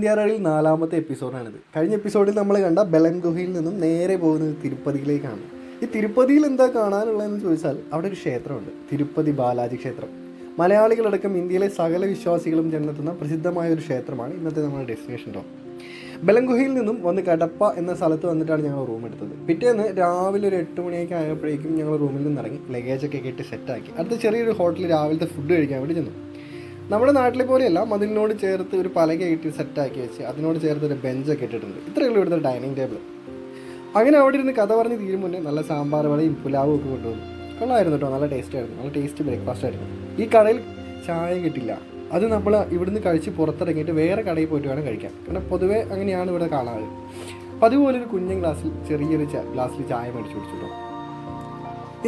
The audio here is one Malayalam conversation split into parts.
ഇന്ത്യ നാലാമത്തെ എപ്പിസോഡാണിത്. കഴിഞ്ഞ എപ്പിസോഡിൽ നമ്മൾ കണ്ട ബലം ഗുഹയിൽ നിന്നും നേരെ പോകുന്നത് തിരുപ്പതിയിലേക്കാണ്. ഈ തിരുപ്പതിയിൽ എന്താ കാണാനുള്ളതെന്ന് ചോദിച്ചാൽ അവിടെ ഒരു ക്ഷേത്രമുണ്ട്. തിരുപ്പതി ബാലാജി ക്ഷേത്രം. മലയാളികളടക്കം ഇന്ത്യയിലെ സകല വിശ്വാസികളും ചെന്നെത്തുന്ന പ്രസിദ്ധമായ ഒരു ക്ഷേത്രമാണ് ഇന്നത്തെ നമ്മുടെ ഡെസ്റ്റിനേഷൻ ടോ ബലംഗുഹയിൽ നിന്നും വന്ന് കടപ്പ എന്ന സ്ഥലത്ത് വന്നിട്ടാണ് ഞങ്ങൾ റൂം എടുത്തത്. പിറ്റേന്ന് രാവിലെ ഒരു എട്ട് മണിയൊക്കെ ആയപ്പോഴേക്കും ഞങ്ങൾ റൂമിൽ നിന്ന് ഇറങ്ങി ലഗേജൊക്കെ കെട്ടി സെറ്റാക്കി അടുത്ത ചെറിയൊരു ഹോട്ടലിൽ രാവിലത്തെ ഫുഡ് കഴിക്കാൻ വേണ്ടി ചെന്നു. നമ്മുടെ നാട്ടിലെ പോലെയല്ല മതിലിനോട് ചേർത്ത് ഒരു പലക ഇട്ട് സെറ്റാക്കി വെച്ച് അതിനോട് ചേർത്ത് ഒരു ബെഞ്ചൊക്കെ ഇട്ടിട്ടുണ്ട്. ഇത്രയേ ഉള്ളൂ ഇവിടുത്തെ ഡൈനിങ് ടേബിൾ അങ്ങനെ അവിടെ ഇരുന്ന് കഥ പറഞ്ഞ് തീരും മുന്നേ നല്ല സാമ്പാർ വടയും പുലാവും ഒക്കെ കൊണ്ടുവന്നു. കൊള്ളായിരുന്നു കേട്ടോ നല്ല ടേസ്റ്റ് ആയിരുന്നു നല്ല ടേസ്റ്റ് ബ്രേക്ക്ഫാസ്റ്റ് ആയിരുന്നു. ഈ കടയിൽ ചായ കിട്ടില്ല. അത് നമ്മൾ ഇവിടുന്ന് കഴിച്ച് പുറത്തിറങ്ങിയിട്ട് വേറെ കടയിൽ പോയിട്ട് വേണം കഴിക്കാൻ. കാരണം പൊതുവേ അങ്ങനെയാണ് ഇവിടെ കാണാറ്. അപ്പം അതുപോലെ ഒരു കുഞ്ഞൻ ഗ്ലാസ്സിൽ ചെറിയൊരു ഗ്ലാസ്സിൽ ചായ മേടിച്ചു കുടിച്ചിട്ടു കേട്ടോ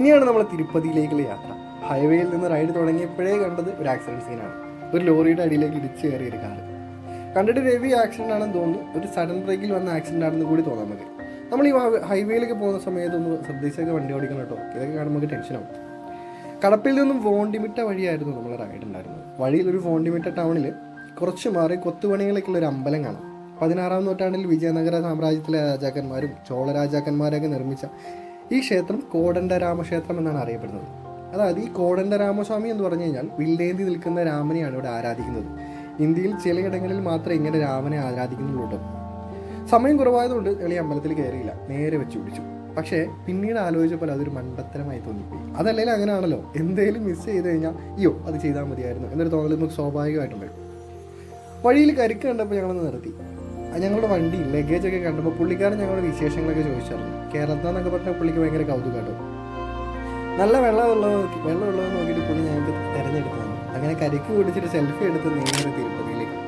ഇനിയാണ് നമ്മൾ തിരുപ്പതിയിലേക്കുള്ള യാത്ര. ഹൈവേയിൽ നിന്ന് റൈഡ് തുടങ്ങിയപ്പോഴേ കണ്ടത് ഒരു ആക്സിഡന്റ് സീനാണ് ഒരു ലോറിയുടെ അടിയിലേക്ക് ഇടിച്ച് കയറിയ ഒരു കാറ് കണ്ടിട്ട് രവി ആക്സിഡന്റ് ആണെന്ന് തോന്നുന്നു. ഒരു സഡൻ ബ്രേക്കിൽ വന്ന ആക്സിഡന്റ് ആണെന്ന് കൂടി തോന്നാൻ മതി. നമ്മൾ ഈ ഹൈവേയിലൊക്കെ ഹൈവേയിലേക്ക് പോകുന്ന സമയത്തൊന്ന് ശ്രദ്ധിച്ചൊക്കെ വണ്ടി ഓടിക്കണം കേട്ടോ. ഇതൊക്കെ കാണുമ്പോൾ നമുക്ക് ടെൻഷനാവും കടപ്പിൽ നിന്നും വോണ്ടിമിട്ട വഴിയായിരുന്നു നമ്മൾ റൈഡ് ഉണ്ടായിരുന്നത്. വഴിയിൽ ഒരു വോണ്ടിമിട്ട ടൗണിൽ കുറച്ച് മാറി കൊത്തുപണികളൊക്കെയുള്ള ഒരു അമ്പലം കാണാം. പതിനാറാം നൂറ്റാണ്ടിൽ വിജയനഗര സാമ്രാജ്യത്തിലെ രാജാക്കന്മാരും ചോള രാജാക്കന്മാരൊക്കെ നിർമ്മിച്ച ഈ ക്ഷേത്രം കോടണ്ട രാമക്ഷേത്രം എന്നാണ് അറിയപ്പെടുന്നത്. അതായത് ഈ കോടണ്ട രാമസ്വാമി എന്ന് പറഞ്ഞു കഴിഞ്ഞാൽ വില്ലേന്തി നിൽക്കുന്ന രാമനെയാണ് ഇവിടെ ആരാധിക്കുന്നത്. ഇന്ത്യയിൽ ചിലയിടങ്ങളിൽ മാത്രമേ ഇങ്ങനെ രാമനെ ആരാധിക്കുന്നുള്ളൂ സമയം കുറവായതുകൊണ്ട് എളി അമ്പലത്തിൽ കയറിയില്ല. നേരെ വെച്ച് പിടിച്ചു. പക്ഷേ പിന്നീട് ആലോചിച്ചപ്പോൾ അതൊരു മണ്ടത്തരമായി തോന്നിപ്പോയി. അതല്ലെങ്കിൽ അങ്ങനെയാണല്ലോ. എന്തേലും മിസ് ചെയ്ത് കഴിഞ്ഞാൽ അയ്യോ അത് ചെയ്താൽ മതിയായിരുന്നു എന്നൊരു തോന്നൽ നമുക്ക് സ്വാഭാവികമായിട്ടും വരും വഴിയിൽ കരുക്ക് കണ്ടപ്പോൾ ഞങ്ങളൊന്ന് നിർത്തി. ഞങ്ങളുടെ വണ്ടി ലഗേജ് ഒക്കെ കണ്ടപ്പോൾ പുള്ളിക്കാരൻ ഞങ്ങളുടെ വിശേഷങ്ങളൊക്കെ ചോദിച്ചായിരുന്നു. കേരളത്തിൽ നിന്നൊക്കെ പറഞ്ഞാൽ പുള്ളിക്ക് ഭയങ്കര കൗതുകം നല്ല വെള്ളമുള്ളത് വെള്ളമുള്ളത് നോക്കിയിട്ട് പുള്ളി ഞങ്ങൾക്ക് തിരഞ്ഞെടുത്തു അങ്ങനെ കരിക്ക് കുടിച്ചിട്ട് സെൽഫി എടുത്ത് നേരെ തിരുപ്പതിയിലേക്ക്.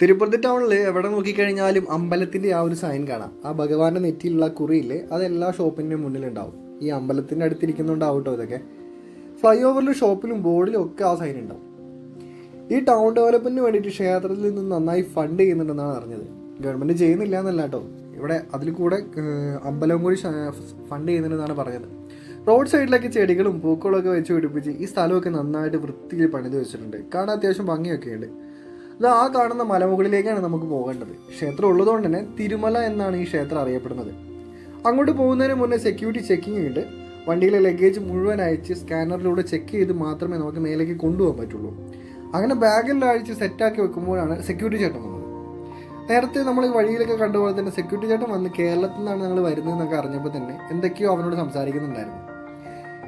തിരുപ്പതി ടൗണിൽ എവിടെ നോക്കിക്കഴിഞ്ഞാലും അമ്പലത്തിന്റെ ആ ഒരു സൈൻ കാണാം. ആ ഭഗവാന്റെ നെറ്റിയിലുള്ള കുറിയില്ലേ അത് എല്ലാ ഷോപ്പിന്റെ മുന്നിലുണ്ടാവും. ഈ അമ്പലത്തിന്റെ അടുത്തിരിക്കുന്നുണ്ടാവും കേട്ടോ ഇതൊക്കെ. ഫ്ലൈ ഓവറിലും ഷോപ്പിലും ബോർഡിലും ഒക്കെ ആ സൈൻ ഉണ്ടാവും. ഈ ടൗൺ ഡെവലപ്മെന്റിന് വേണ്ടിയിട്ട് ക്ഷേത്രത്തിൽ നിന്ന് നന്നായി ഫണ്ട് ചെയ്യുന്നുണ്ടെന്നാണ് അറിഞ്ഞത്. ഗവൺമെന്റ് ചെയ്യുന്നില്ല എന്നല്ല കേട്ടോ. ഇവിടെ അതിൽ കൂടെ അമ്പലം കൂടി ഫണ്ട് ചെയ്യുന്നുണ്ടെന്നാണ് പറഞ്ഞത്. റോഡ് സൈഡിലൊക്കെ ചെടികളും പൂക്കളും ഒക്കെ വെച്ച് പിടിപ്പിച്ച് ഈ സ്ഥലമൊക്കെ നന്നായിട്ട് വൃത്തിയിൽ പണിത് വെച്ചിട്ടുണ്ട്. കാണാൻ അത്യാവശ്യം ഭംഗിയൊക്കെ ഉണ്ട്. അത് ആ കാണുന്ന മലമുകളിലേക്കാണ് നമുക്ക് പോകേണ്ടത്. ക്ഷേത്രം ഉള്ളതുകൊണ്ട് തന്നെ തിരുമല എന്നാണ് ഈ ക്ഷേത്രം അറിയപ്പെടുന്നത്. അങ്ങോട്ട് പോകുന്നതിന് മുന്നേ സെക്യൂരിറ്റി ചെക്കിംഗ് ഉണ്ട്. വണ്ടിയിലെ ലഗേജ് മുഴുവൻ അയച്ച് സ്കാനറിലൂടെ ചെക്ക് ചെയ്ത് മാത്രമേ നമുക്ക് മേലേക്ക് കൊണ്ടുപോകാൻ പറ്റുള്ളൂ. അങ്ങനെ ബാഗിൽ അഴിച്ച് സെറ്റാക്കി വെക്കുമ്പോഴാണ് സെക്യൂരിറ്റി ചേട്ടൻ വന്നത്. നേരത്തെ നമ്മൾ വഴിയിലൊക്കെ കണ്ടുപോലെ തന്നെ സെക്യൂരിറ്റി ചേട്ടൻ വന്ന് കേരളത്തിൽ നിന്നാണ് ഞങ്ങൾ വരുന്നതെന്നൊക്കെ അറിഞ്ഞപ്പോൾ തന്നെ എന്തൊക്കെയോ അവനോട് സംസാരിക്കുന്നുണ്ടായിരുന്നു.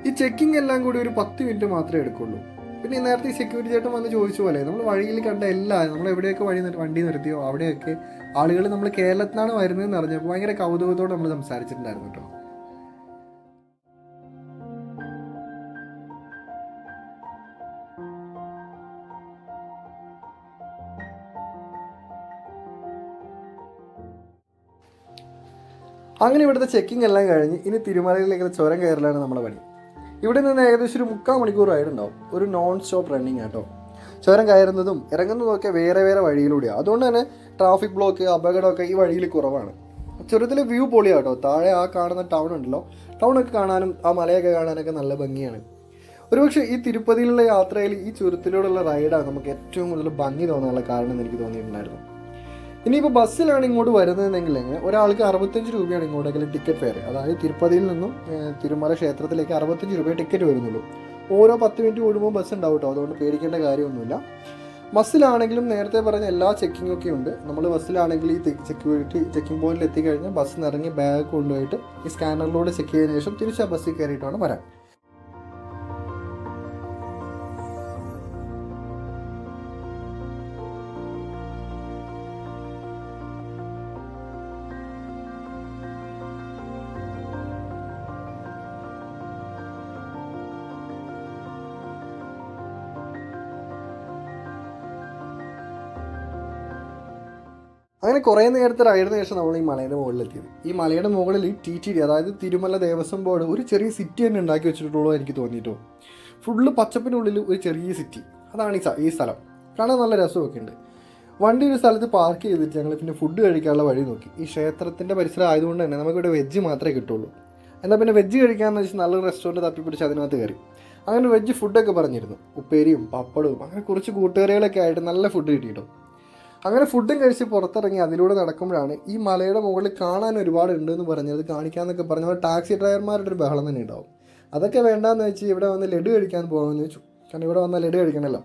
ഈ ചെക്കിംഗ് എല്ലാം കൂടി ഒരു പത്ത് മിനിറ്റ് മാത്രമേ എടുക്കുള്ളൂ. പിന്നെ നേരത്തെ ഈ സെക്യൂരിറ്റി ചേട്ടൻ വന്ന് ചോദിച്ച പോലെ നമ്മൾ വഴിയിൽ കണ്ട എല്ലാ നമ്മൾ എവിടെയൊക്കെ വഴി വണ്ടി നിർത്തിയോ അവിടെയൊക്കെ ആളുകൾ നമ്മൾ കേരളത്തിൽ വരുന്നതെന്ന് അറിഞ്ഞപ്പോൾ ഭയങ്കര കൗതുകത്തോടെ നമ്മൾ സംസാരിച്ചിട്ടുണ്ടായിരുന്നു കേട്ടോ. അങ്ങനെ ഇവിടുത്തെ ചെക്കിംഗ് എല്ലാം കഴിഞ്ഞ് ഇനി തിരുമലയിലേക്ക് ചുരം കയറലാണ് നമ്മുടെ പണി. ഇവിടെ നിന്ന് ഏകദേശം ഒരു മുക്കാൽ മണിക്കൂർ ആയിട്ടുണ്ടാവും ഒരു നോൺ സ്റ്റോപ്പ് റണ്ണിങ് ആട്ടോ. ചുരം കയറുന്നതും ഇറങ്ങുന്നതും ഒക്കെ വേറെ വേറെ വഴിയിലൂടെയാണ് അതുകൊണ്ട് തന്നെ ട്രാഫിക് ബ്ലോക്ക് അപകടമൊക്കെ ഈ വഴിയിൽ കുറവാണ്. ചുരത്തിലെ വ്യൂ പൊളിയാട്ടോ. താഴെ ആ കാണുന്ന ടൗൺ ഉണ്ടല്ലോ. ടൗണൊക്കെ കാണാനും ആ മലയൊക്കെ കാണാനൊക്കെ നല്ല ഭംഗിയാണ്. ഒരുപക്ഷെ ഈ തിരുപ്പതിയിലുള്ള യാത്രയിൽ ഈ ചുരത്തിലൂടെയുള്ള റൈഡാണ് നമുക്ക് ഏറ്റവും കൂടുതൽ ഭംഗി തോന്നാനുള്ള കാരണം എന്ന് എനിക്ക് തോന്നിയിട്ടുണ്ടായിരുന്നു. ഇനിയിപ്പോൾ ബസ്സിലാണ് ഇങ്ങോട്ട് വരുന്നതെങ്കിൽ ഒരാൾക്ക് അറുപത്തഞ്ച് രൂപയാണ് ഇങ്ങോട്ടെങ്കിലും ടിക്കറ്റ് ഫെയർ അതായത് തിരുപ്പതിയിൽ നിന്നും തിരുമല ക്ഷേത്രത്തിലേക്ക് അറുപത്തഞ്ച് രൂപ ടിക്കറ്റ് വരുന്നുള്ളൂ. ഓരോ പത്ത് മിനിറ്റ് കൂടുമ്പോൾ ബസ് ഉണ്ടാവും കേട്ടോ അതുകൊണ്ട് പേടിക്കേണ്ട കാര്യമൊന്നുമില്ല. ബസ്സിലാണെങ്കിലും നേരത്തെ പറഞ്ഞ എല്ലാ ചെക്കിങ്ങും ഒക്കെ ഉണ്ട്. നമ്മൾ ബസ്സിലാണെങ്കിൽ ഈ സെക്യൂരിറ്റി ചെക്കിംഗ് പോയിന്റിൽ എത്തിക്കഴിഞ്ഞാൽ ബസ്സിൽ ഇറങ്ങി ബാഗ് കൊണ്ടുപോയിട്ട് ഈ സ്കാനറിലൂടെ ചെക്ക് ചെയ്തതിനു ശേഷം തിരിച്ച് ആ ബസ്സിൽ കയറിയിട്ടാണ് വരാൻ. അങ്ങനെ കുറേ നേരത്തെ റൈഡിന് ശേഷം നമ്മൾ ഈ മലയുടെ മുകളിലെത്തിയത്. ഈ മലയുടെ മുകളിൽ ടി ടി ഡി അതായത് തിരുമല ദേവസ്വം ബോർഡ് ഒരു ചെറിയ സിറ്റി തന്നെ ഉണ്ടാക്കി വെച്ചിട്ടുള്ളൂ എനിക്ക് തോന്നിയിട്ടോ ഫുള്ള് പച്ചപ്പിനുള്ളിൽ ഒരു ചെറിയ സിറ്റി അതാണ് ഈ ഈ സ്ഥലം. കാണാൻ നല്ല രസമൊക്കെ ഉണ്ട്. വണ്ടി ഒരു സ്ഥലത്ത് പാർക്ക് ചെയ്തിട്ട് ഞങ്ങൾ പിന്നെ ഫുഡ് കഴിക്കാനുള്ള വഴി നോക്കി. ഈ ക്ഷേത്രത്തിന്റെ പരിസരം ആയതുകൊണ്ട് തന്നെ നമുക്കിവിടെ വെജ് മാത്രമേ കിട്ടുള്ളൂ. എന്നാൽ പിന്നെ വെജ് കഴിക്കാമെന്ന് വെച്ചാൽ നല്ലൊരു റെസ്റ്റോറന്റ് തപ്പിപ്പിടിച്ച് അതിനകത്ത് കയറി. അങ്ങനെ വെജ് ഫുഡൊക്കെ പറഞ്ഞിരുന്നു. ഉപ്പേരിയും പപ്പടവും അങ്ങനെ കുറച്ച് കൂട്ടുകറികളൊക്കെ ആയിട്ട് നല്ല ഫുഡ് കിട്ടിയിട്ടു. അങ്ങനെ ഫുഡും കഴിച്ച് പുറത്തിറങ്ങി അതിലൂടെ നടക്കുമ്പോഴാണ് ഈ മലയുടെ മുകളിൽ കാണാൻ ഒരുപാട് ഉണ്ടെന്ന് പറഞ്ഞത് കാണിക്കാമെന്നൊക്കെ പറഞ്ഞ ടാക്സി ഡ്രൈവർമാരുടെ ഒരു ബഹളം തന്നെ ഉണ്ടാവും. അതൊക്കെ വേണ്ടാന്ന് വെച്ച് ഇവിടെ വന്ന് ലഡു കഴിക്കാൻ പോകാമെന്ന് വെച്ചു. കാരണം ഇവിടെ വന്നാൽ ലഡു കഴിക്കണമല്ലോ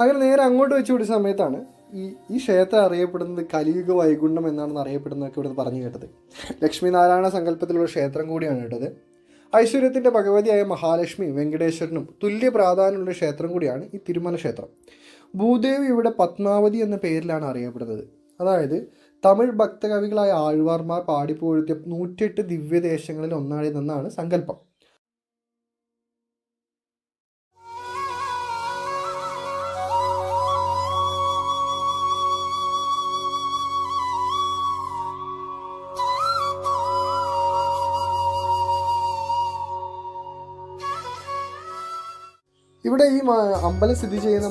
അങ്ങനെ നേരെ അങ്ങോട്ട് വെച്ച് കൂടിയ സമയത്താണ് ഈ ഈ ക്ഷേത്രം അറിയപ്പെടുന്നത് കലിയുഗ വൈകുണ്ഠം എന്നാണെന്ന് അറിയപ്പെടുന്നതൊക്കെ ഇവിടെ പറഞ്ഞു കേട്ടത്. ലക്ഷ്മി നാരായണ സങ്കല്പത്തിലുള്ള ക്ഷേത്രം കൂടിയാണ് കേട്ടത്. ഐശ്വര്യത്തിന്റെ ഭഗവതിയായ മഹാലക്ഷ്മി വെങ്കടേശ്വരനും തുല്യ പ്രാധാന്യമുള്ള ക്ഷേത്രം കൂടിയാണ് ഈ തിരുമല ക്ഷേത്രം. ഭൂദേവി ഇവിടെ പത്മാവതി എന്ന പേരിലാണ് അറിയപ്പെടുന്നത്. അതായത് തമിഴ് ഭക്തകവികളായ ആഴ്വാർമാർ പാടിപ്പോഴുത്തിയ നൂറ്റെട്ട് ദിവ്യദേശങ്ങളിൽ ഒന്നാണ് നിന്നാണ് സങ്കല്പം. ഇവിടെ ഈ അമ്പലം സ്ഥിതി ചെയ്യുന്ന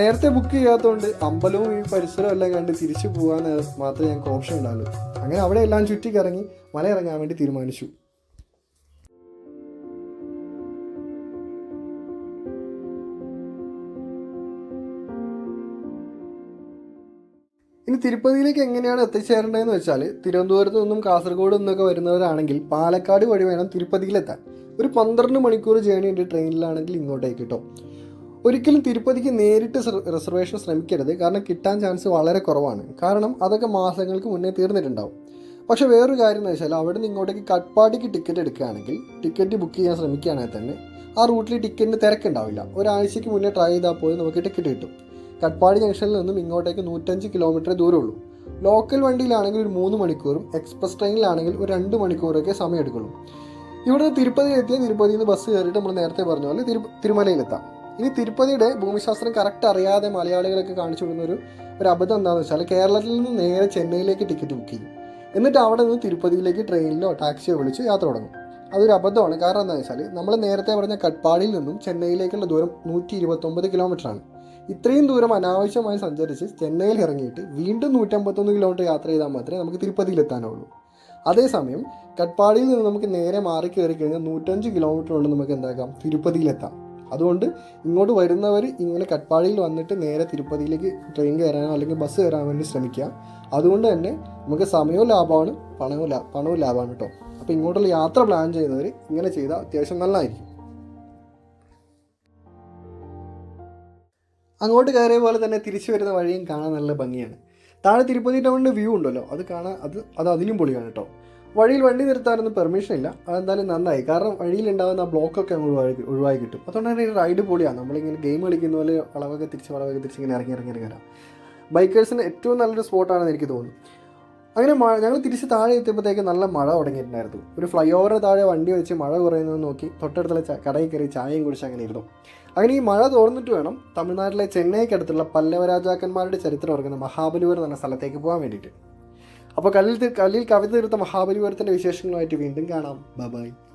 നേരത്തെ ബുക്ക് ചെയ്യാത്തതുകൊണ്ട് അമ്പലവും ഈ പരിസരവും എല്ലാം കണ്ട് തിരിച്ചു പോകാൻ മാത്രമേ ഞങ്ങൾക്ക് ഓപ്ഷൻ ഉണ്ടാവുള്ളൂ. അങ്ങനെ അവിടെ എല്ലാം ചുറ്റിക്കിറങ്ങി മല ഇറങ്ങാൻ വേണ്ടി തീരുമാനിച്ചു. ഇനി തിരുപ്പതിയിലേക്ക് എങ്ങനെയാണ് എത്തിച്ചേരേണ്ടതെന്ന് വെച്ചാൽ തിരുവനന്തപുരത്ത് നിന്നും കാസർഗോഡ് നിന്നൊക്കെ വരുന്നവരാണെങ്കിൽ പാലക്കാട് വഴി വേണം തിരുപ്പതിയിലെത്താൻ. ഒരു പന്ത്രണ്ട് മണിക്കൂർ ജേണി ഉണ്ട് ട്രെയിനിലാണെങ്കിൽ ഇങ്ങോട്ടേക്ക് കേട്ടോ. ഒരിക്കലും തിരുപ്പതിക്ക് നേരിട്ട് റിസർവേഷൻ ശ്രമിക്കരുത്. കാരണം കിട്ടാൻ ചാൻസ് വളരെ കുറവാണ്. കാരണം അതൊക്കെ മാസങ്ങൾക്ക് മുന്നേ തീർന്നിട്ടുണ്ടാവും. പക്ഷെ വേറൊരു കാര്യം എന്ന് വെച്ചാൽ അവിടെ നിന്ന് ഇങ്ങോട്ടേക്ക് കട്ട്പാടിക്ക് ടിക്കറ്റ് എടുക്കുകയാണെങ്കിൽ ടിക്കറ്റ് ബുക്ക് ചെയ്യാൻ ശ്രമിക്കുകയാണെങ്കിൽ തന്നെ ആ റൂട്ടിൽ ടിക്കറ്റിന് തിരക്കുണ്ടാവില്ല. ഒരാഴ്ചയ്ക്ക് മുന്നേ ട്രൈ ചെയ്താൽ പോലും നമുക്ക് ടിക്കറ്റ് കിട്ടും. കട്ട്പാടി ജംഗ്ഷനിൽ നിന്നും ഇങ്ങോട്ടേക്ക് നൂറ്റഞ്ച് കിലോമീറ്റർ ദൂരമുള്ളൂ ലോക്കൽ വണ്ടിയിലാണെങ്കിൽ ഒരു മൂന്ന് മണിക്കൂറും എക്സ്പ്രസ് ട്രെയിനിലാണെങ്കിൽ ഒരു രണ്ട് മണിക്കൂറൊക്കെ സമയം എടുക്കുള്ളൂ. ഇവിടെ നിന്ന് തിരുപ്പതി എത്തിയ തിരുപ്പതിയിൽ നിന്ന് ബസ് കയറിയിട്ട് നമ്മൾ നേരത്തെ പറഞ്ഞ പോലെ തിരു തിരുമലയിലെത്താം. ഇനി തിരുപ്പതിയുടെ ഭൂമിശാസ്ത്രം കറക്റ്റ് അറിയാതെ മലയാളികളൊക്കെ കാണിച്ചു വിടുന്ന ഒരു ഒരു അബദ്ധം എന്താണെന്ന് വെച്ചാൽ കേരളത്തിൽ നിന്ന് നേരെ ചെന്നൈയിലേക്ക് ടിക്കറ്റ് ബുക്ക് ചെയ്യും. എന്നിട്ട് അവിടെ നിന്ന് തിരുപ്പതിയിലേക്ക് ട്രെയിനിലോ ടാക്സിയോ വിളിച്ച് യാത്ര തുടങ്ങും. അതൊരു അബദ്ധമാണ്. കാരണം എന്താണെന്ന് വെച്ചാൽ നമ്മൾ നേരത്തെ പറഞ്ഞ കട്പാടിയിൽ നിന്നും ചെന്നൈയിലേക്കുള്ള ദൂരം നൂറ്റി ഇരുപത്തൊമ്പത് കിലോമീറ്ററാണ് ഇത്രയും ദൂരം അനാവശ്യമായി സഞ്ചരിച്ച് ചെന്നൈയിൽ ഇറങ്ങിയിട്ട് വീണ്ടും നൂറ്റമ്പത്തൊന്ന് കിലോമീറ്റർ യാത്ര ചെയ്താൽ മാത്രമേ നമുക്ക് തിരുപ്പതിയിൽ എത്താനുള്ളൂ അതേസമയം കട്പാടിയിൽ നിന്ന് നമുക്ക് നേരെ മാറി കയറി കഴിഞ്ഞാൽ നൂറ്റഞ്ച് കിലോമീറ്റർ കൊണ്ട് നമുക്ക് എന്താക്കാം? തിരുപ്പതിയിലെത്താം. അതുകൊണ്ട് ഇങ്ങോട്ട് വരുന്നവർ ഇങ്ങനെ കട്ടപ്പാടിയിൽ വന്നിട്ട് നേരെ തിരുപ്പതിയിലേക്ക് ട്രെയിൻ കയറാനോ അല്ലെങ്കിൽ ബസ് കയറാൻ വേണ്ടി ശ്രമിക്കുക. അതുകൊണ്ട് തന്നെ നമുക്ക് സമയവും ലാഭമാണ് പണവും ലാ പണവും ലാഭമാണ് കേട്ടോ അപ്പോൾ ഇങ്ങോട്ടുള്ള യാത്ര പ്ലാൻ ചെയ്യുന്നവർ ഇങ്ങനെ ചെയ്താൽ അത്യാവശ്യം നല്ലതായിരിക്കും. അങ്ങോട്ട് കയറിയ പോലെ തന്നെ തിരിച്ചു വരുന്ന വഴിയും കാണാൻ നല്ല ഭംഗിയാണ്. താഴെ തിരുപ്പതി ടൗണിന്റെ വ്യൂ ഉണ്ടല്ലോ. അത് കാണാൻ അത് അത് അതിലും പൊളിയാണ് കേട്ടോ വഴിയിൽ വണ്ടി നിർത്താനൊന്നും പെർമിഷൻ ഇല്ല. അതെന്തായാലും നന്നായി. കാരണം വഴിയിൽ ഉണ്ടാകുന്ന ആ ബ്ലോക്കൊക്കെ നമ്മൾ ഒഴിവായി ഒഴിവാക്കി കിട്ടും. അതുകൊണ്ട് തന്നെ റൈഡ് പൊളിയാണ് നമ്മളിങ്ങനെ ഗെയിം കളിക്കുന്ന പോലെ വളവൊക്കെ തിരിച്ച് വളവൊക്കെ തിരിച്ച് ഇങ്ങനെ ഇറങ്ങി ഇറങ്ങി ഇറങ്ങി ബൈക്കേഴ്സിന് ഏറ്റവും നല്ലൊരു സ്പോട്ടാണെന്ന് എനിക്ക് തോന്നുന്നു. അങ്ങനെ മഴ ഞങ്ങൾ തിരിച്ച് താഴെ എത്തിയപ്പോഴത്തേക്ക് നല്ല മഴ തുടങ്ങിയിട്ടുണ്ടായിരുന്നു. ഒരു ഫ്ലൈ ഓവർ താഴെ വണ്ടി വെച്ച് മഴ കുറയുന്നത് നോക്കി തൊട്ടടുത്തുള്ള കടയിൽ കയറി ചായയും കുടിച്ച് അങ്ങനെ ഇരുന്നു. അങ്ങനെ ഈ മഴ തോർന്നിട്ട് വേണം തമിഴ്നാട്ടിലെ ചെന്നൈക്കടുത്തുള്ള പല്ലവരാജാക്കന്മാരുടെ ചരിത്രം ഓർക്കുന്ന മഹാബലിപുരം എന്ന സ്ഥലത്തേക്ക് പോകാൻ വേണ്ടിയിട്ട്. അപ്പോൾ കല്ലിൽ കല്ലിൽ കവിത തീർത്ത മഹാബലിപുരത്തിന്റെ വിശേഷങ്ങളുമായിട്ട് വീണ്ടും കാണാം. ബൈ